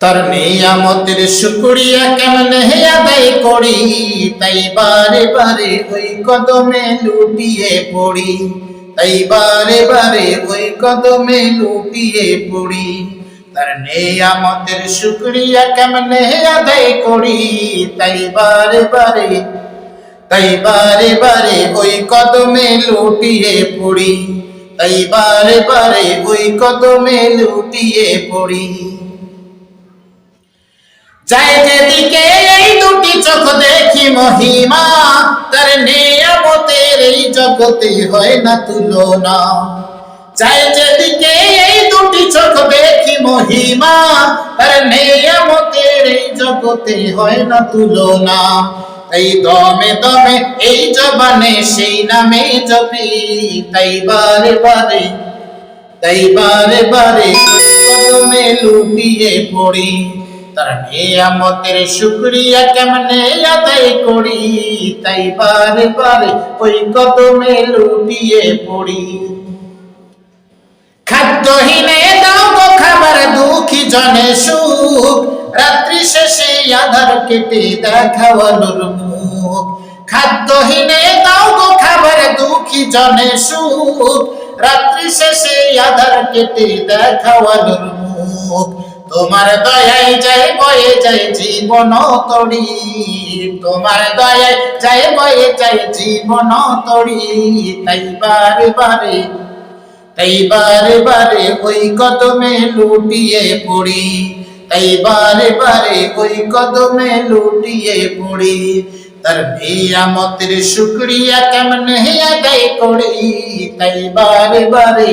তার নিয়ামতের শুক্রিয়া কেমনে আদায় করি? তাই বারে বারে ওই কদমে লুটিয়ে পড়ি। তাই বারে বারে ওই কদমে লুটিয়ে পড়ি। তার নিয়ামতের শুক্রিয়া কেমনে আদায় করি? তাই বারে বারে, তাই বারে বারে ওই কদমে লুটিয়ে পড়ি। তাই বারে বারে ওই কদমে লুটিয়ে পড়ি। যাই যেদিকে এই দুটি চোখ দেখি মহিমা, তার নিয়ামতের এই জগতে হয় না তুলনা। যাই যেদিকে এই দুটি চোখ দেখি মহিমা, তার নিয়ামতের এই জগতে হয় না তুলনা। এই দমে দমে এই জবানে সেই নামে জপি, তাই বারে বারে, তাই বারে বারে কদমে লুটিয়ে পড়ি। খাদ্যহীনে খাবার, দুঃখী জনে সুখ। রাত্রি শেষে আধার কেটে দেখাওয়ানোর মুখ। খাদ্যহীনে দাও গো খাবার, দুঃখী জনে সুখ। রাত্রি শেষে আধার কেটে দেখাওয়ানোর মুখ। তোমার দয়ায় যায় বয়ে যায় জীবন তড়ি তোমার দয়ায় যায় বয়ে যায় জীবন তড়ি তাই বারে বারে, তাই বারে বারে ওই কদমে লুটিয়ে পড়ি। তাই বারে বারে ওই কদমে লুটিয়ে পড়ি। তার নিয়ামতের শুক্রিয়া কেমনে আদায় করি? তাই বারে বারে